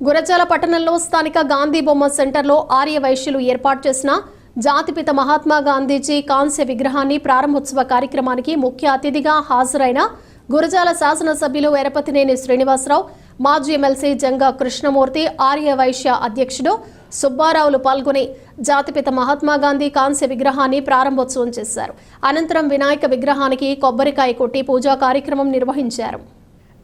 గురజాల పట్టణంలో స్థానిక గాంధీ బొమ్మ సెంటర్లో ఆర్య వైశ్యులు ఏర్పాటు చేసిన జాతిపిత మహాత్మా గాంధీజీ కాంస్య విగ్రహాన్ని ప్రారంభోత్సవ కార్యక్రమానికి ముఖ్య అతిథిగా హాజరైన గురజాల శాసనసభ్యులు ఎరపతినేని శ్రీనివాసరావు మాజీ ఎమ్మెల్సీ జంగా కృష్ణమూర్తి ఆర్య వైశ్య అధ్యక్షుడు సుబ్బారావులు పాల్గొని జాతిపిత మహాత్మా గాంధీ కాంస్య విగ్రహాన్ని ప్రారంభోత్సవం చేశారు. అనంతరం వినాయక విగ్రహానికి కొబ్బరికాయ కొట్టి పూజా కార్యక్రమం నిర్వహించారు.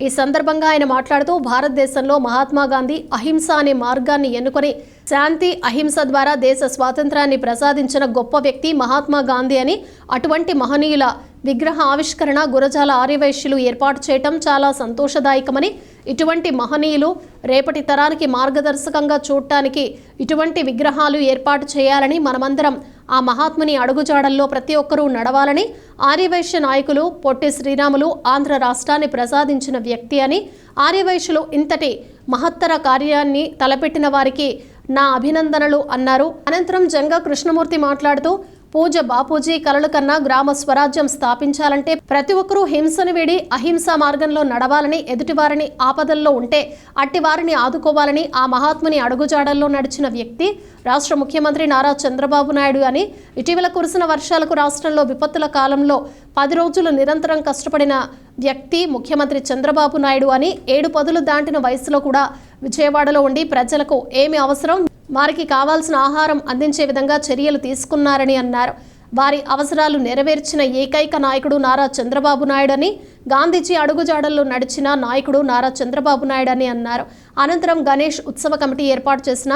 ఈ సందర్భంగా ఆయన మాట్లాడుతూ భారతదేశంలో మహాత్మా గాంధీ అహింస అనే మార్గాన్ని ఎన్నుకొని శాంతి అహింస ద్వారా దేశ స్వాతంత్రాన్ని ప్రసాదించిన గొప్ప వ్యక్తి మహాత్మా గాంధీ అని అటువంటి మహనీయుల విగ్రహ ఆవిష్కరణ గురజాల ఆర్యవైశ్యులు ఏర్పాటు చేయటం చాలా సంతోషదాయకమని ఇటువంటి మహనీయులు రేపటి తరానికి మార్గదర్శకంగా చూడటానికి ఇటువంటి విగ్రహాలు ఏర్పాటు చేయాలని మనమందరం ఆ మహాత్ముని అడుగుజాడల్లో ప్రతి ఒక్కరూ నడవాలని ఆర్యవైశ్య నాయకులు పొట్టి శ్రీరాములు ఆంధ్ర రాష్ట్రాన్ని ప్రసాదించిన వ్యక్తి అని ఆర్యవైశ్యులు ఇంతటి మహత్తర కార్యాన్ని తలపెట్టిన వారికి నా అభినందనలు అన్నారు. అనంతరం జంగా కృష్ణమూర్తి మాట్లాడుతూ పూజ బాపూజీ కలలు కన్నా గ్రామ స్వరాజ్యం స్థాపించాలంటే ప్రతి ఒక్కరూ హింసను వీడి అహింసా మార్గంలో నడవాలని ఎదుటివారిని ఆపదల్లో ఉంటే అట్టి వారిని ఆదుకోవాలని ఆ మహాత్ముని అడుగుజాడల్లో నడిచిన వ్యక్తి రాష్ట్ర ముఖ్యమంత్రి నారా చంద్రబాబు నాయుడు అని ఇటీవల కురిసిన వర్షాలకు రాష్ట్రంలో విపత్తుల కాలంలో పది రోజులు నిరంతరం కష్టపడిన వ్యక్తి ముఖ్యమంత్రి చంద్రబాబు నాయుడు అని ఏడు పదులు దాటిన వయసులో కూడా విజయవాడలో ఉండి ప్రజలకు ఏమి అవసరం? వారికి కావాల్సిన ఆహారం అందించే విధంగా చర్యలు తీసుకున్నారని అన్నారు. వారి అవసరాలు నెరవేర్చిన ఏకైక నాయకుడు నారా చంద్రబాబు నాయుడు అని గాంధీజీ అడుగుజాడల్లో నడిచిన నాయకుడు నారా చంద్రబాబు నాయుడు అని అన్నారు. అనంతరం గణేష్ ఉత్సవ కమిటీ ఏర్పాటు చేసిన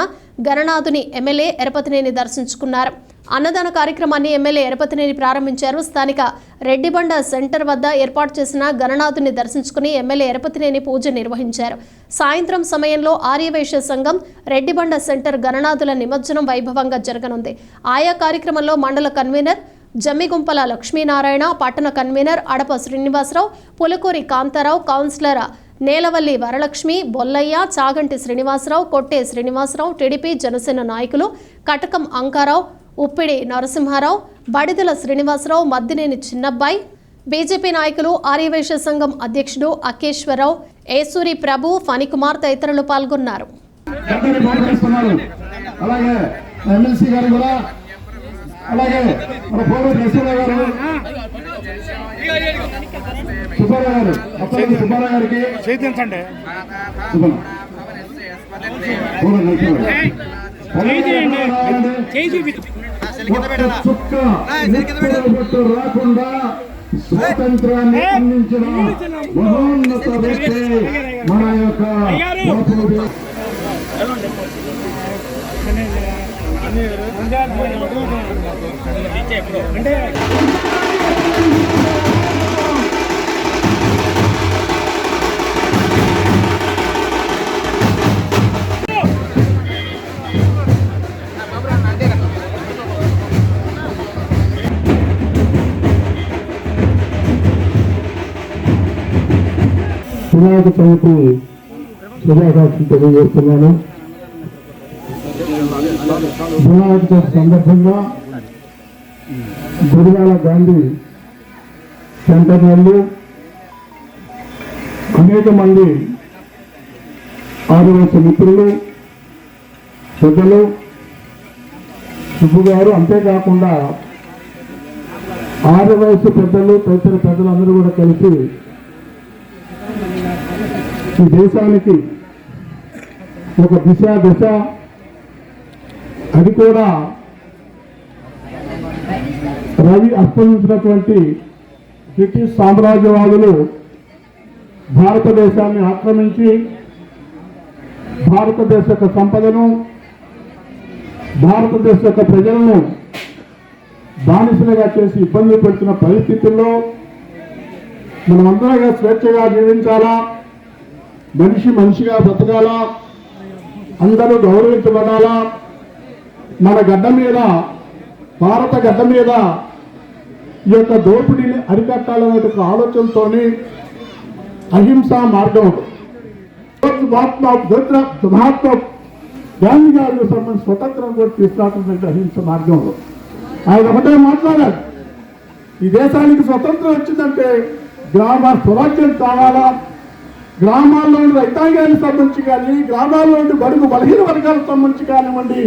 గణనాథుని ఎమ్మెల్యే ఎరపతినేని దర్శించుకున్నారు. అన్నదాన కార్యక్రమాన్ని ఎమ్మెల్యే ఎరపతినేని ప్రారంభించారు. స్థానిక రెడ్డిబండ సెంటర్ వద్ద ఏర్పాటు చేసిన గణనాథుని దర్శించుకుని ఎమ్మెల్యే ఎరపతినేని పూజ నిర్వహించారు. సాయంత్రం సమయంలో ఆర్యవైశ్య సంఘం రెడ్డిబండ సెంటర్ గణనాథుల నిమజ్జనం వైభవంగా జరగనుంది. ఆయా కార్యక్రమంలో మండల కన్వీనర్ జమ్మిగుంపల లక్ష్మీనారాయణ పట్టణ convenor Adapa Srinivasarao Pulakuri Kantharao councillor Nelavalli Varalakshmi Bollaiah Chaganti Srinivasarao Kotte Srinivasarao TDP Janasena నాయకులు కటకం అంకారావు ఉప్పిడి నరసింహారావు బడిదల శ్రీనివాసరావు మద్దినేని చిన్నబ్బాయి బీజేపీ నాయకులు ఆర్యవైశ్య సంఘం అధ్యక్షుడు అకేశ్వరరావు ఏసూరి ప్రభు ఫణికుమార్ తదితరులు పాల్గొన్నారు. చేయించండి రాకుండా స్వాతంత్రాన్ని అందించిన మహోన్నత వ్యక్తి మన యొక్క బాపూజీ. అంటే వినాయక చవితి శుభాకాంక్షలు తెలియజేస్తున్నాను. వినాయక చవితి సందర్భంగా గురువాల గాంధీ సెంటర్ నుండి అనేక మంది ఆదివాసీ మిత్రులు పెద్దలు సుబ్బు గారు అంతేకాకుండా ఆదివాసీ పెద్దలు తదితర పెద్దలు అందరూ కూడా కలిసి ఈ దేశానికి ఒక దిశ దశ. అది కూడా రవి అస్తమించినటువంటి బ్రిటిష్ సామ్రాజ్యవాదులు భారతదేశాన్ని ఆక్రమించి భారతదేశ యొక్క సంపదను భారతదేశ యొక్క ప్రజలను బానిసలుగా చేసి ఇబ్బంది పెడుతున్న పరిస్థితుల్లో మనమందరగా స్వేచ్ఛగా జీవించాలా? మనిషి మనిషిగా బ్రతకాలా అందరూ గౌరవించబడాలా? మన గడ్డ మీద భారత గడ్డ మీద ఈ యొక్క దోపిడీని అరికట్టాలనే ఒక ఆలోచనతో అహింసా మార్గం మహాత్మా మహాత్మా గాంధీ గారికి సంబంధించి స్వతంత్రం కూడా తీసుకురావడం అహింస మార్గంలో ఆయన ఒకటే మాట్లాడారు. ఈ దేశానికి స్వతంత్రం వచ్చిందంటే గ్రామ స్వరాజ్యం కావాలా? గ్రామాల్లో ఉండే రైతాంగానికి సంబంధించి కానీ గ్రామాల్లో ఉండే బడుగు బలహీన వర్గాలకు సంబంధించి కానివ్వండి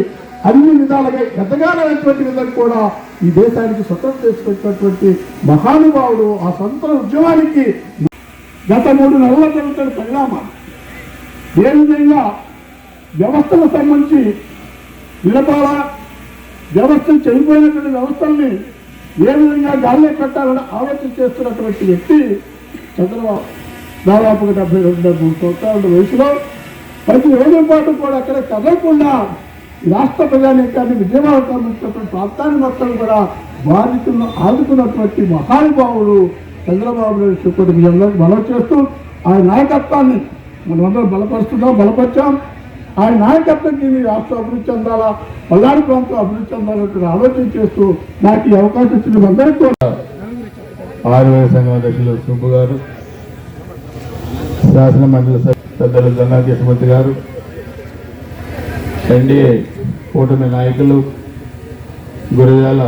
అన్ని విధాలుగా ఎదగాలనేటువంటి విధంగా కూడా ఈ దేశానికి స్వతంత్రం చేసుకొచ్చినటువంటి మహానుభావుడు ఆ సొంత ఉద్యమానికి గత మూడు నెలల జరుగుతున్న పరిణామాలు. ఏ విధంగా వ్యవస్థకు సంబంధించి నిలపాల వ్యవస్థలు చనిపోయినటువంటి వ్యవస్థల్ని ఏ విధంగా గాలి పెట్టాలని ఆలోచన చేస్తున్నటువంటి వ్యక్తి చంద్రబాబు. దాదాపుగా డెబ్బై రెండు డెబ్బై సంవత్సరాల వయసులో ప్రతి రోజు పాటు కూడా అక్కడ కదలకుండా రాష్ట్ర ప్రజానీకాన్ని విజయవాడ సంబంధించినటువంటి ప్రాంతాన్ని మొత్తం కూడా బాధితులను ఆదుకున్నటువంటి మహానుభావుడు చంద్రబాబు నాయుడు శుక్రుడి విజయంలో బలం చేస్తూ ఆయన నాయకత్వాన్ని మనమందరం బలపరుస్తున్నాం బలపరిచాం. ఆయన నాయకత్వం కింద ఈ రాష్ట్రం అభివృద్ధి చెందాలా? పల్నాడు ప్రాంతం అభివృద్ధి చెందాలంటే ఆలోచన చేస్తూ నాకు ఈ అవకాశం ఇచ్చిన అందరికీ కూడా వేల సంఘం అధ్యక్షులు సుబ్బు గారు శాసన మండలి సభ్యులు పెద్దలు గంగా కృష్ణమూర్తి గారు ఎన్డీఏ కూటమి నాయకులు గురజాల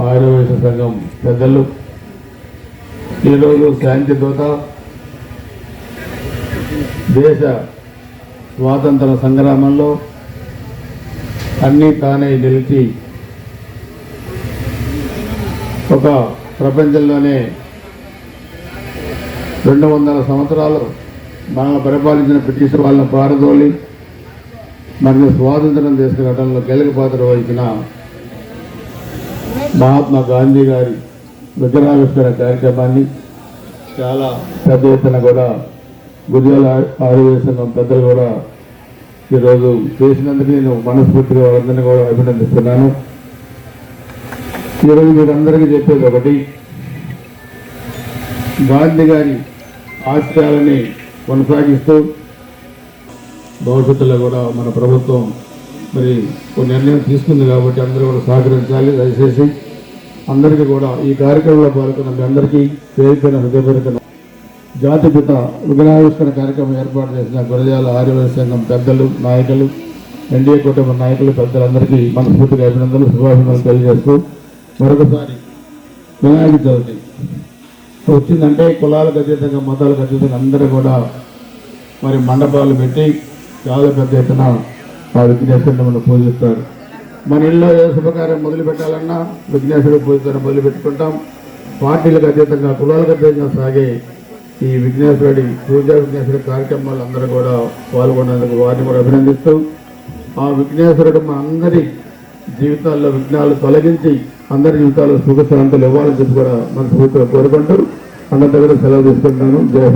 ఆయుర్వేద సంఘం పెద్దలు ఈరోజు శాంతి దూత దేశ స్వాతంత్ర సంగ్రామంలో అన్నీ తానే నిలిచి ఒక ప్రపంచంలోనే రెండు వందల సంవత్సరాలు మనల్ని పరిపాలించిన బ్రిటిష్ వాళ్ళని పారదోలి మరియు స్వాతంత్రం తీసుకురావడంలో కీలక పాత్ర వహించిన మహాత్మా గాంధీ గారి విగ్రహావిష్కరణ కార్యక్రమాన్ని చాలా పెద్ద ఎత్తున కూడా గుజరాల ఆయుర్వేద పెద్దలు కూడా ఈరోజు చేసినందుకు నేను మనస్ఫూర్తిగా వాళ్ళందరినీ కూడా అభినందిస్తున్నాను. ఈరోజు మీరందరికీ చెప్పేది ఒకటి. గాంధీ గారి ఆశయాలని కొనసాగిస్తూ భవిష్యత్తులో కూడా మన ప్రభుత్వం మరి కొన్ని నిర్ణయం తీసుకుంది కాబట్టి అందరూ కూడా సహకరించాలి దయచేసి అందరికీ కూడా ఈ కార్యక్రమంలో పాల్గొన్న మీ అందరికీ పేరుపైన హృదయపూర్వక జాతిపిత విగ్రహావిష్కరణ కార్యక్రమం ఏర్పాటు చేసిన గురజాల ఆర్యవేద సంఘం పెద్దలు నాయకులు ఎన్డీఏ కుటుంబ నాయకులు పెద్దలందరికీ మనస్ఫూర్తిగా అభినందనలు శుభాభినందనలు తెలియజేస్తూ మరొకసారి వినాయక చవితి. వచ్చిందంటే కులాలకు అతీతంగా మతాలకు అతీతంగా అందరూ కూడా మరి మండపాలు పెట్టి చాలా పెద్ద ఎత్తున ఆ విఘ్నేశ్వరుని పూజిస్తారు. మన ఇళ్ళలో ఏ శుభకార్యం మొదలు పెట్టాలన్నా విఘ్నేశ్వరుడు పూజిస్తాను మొదలు పెట్టుకుంటాం. పార్టీలకు అతీతంగా కులాలకు అతీతంగా సాగే ఈ విఘ్నేశ్వరుడి పూజా విఘ్నేశ్వరుడి కార్యక్రమాలు అందరూ కూడా పాల్గొనేందుకు వారిని కూడా అభినందిస్తూ ఆ విఘ్నేశ్వరుడు మన అందరి జీవితాల్లో విఘ్నాలు తొలగించి అందరి జీవితాలు సుఖశాంతులు ఇవ్వాలని చెప్పి కూడా మన పూర్తిగా కోరుకుంటూ అందరి దగ్గర సెలవు తీసుకుంటున్నాను. జయ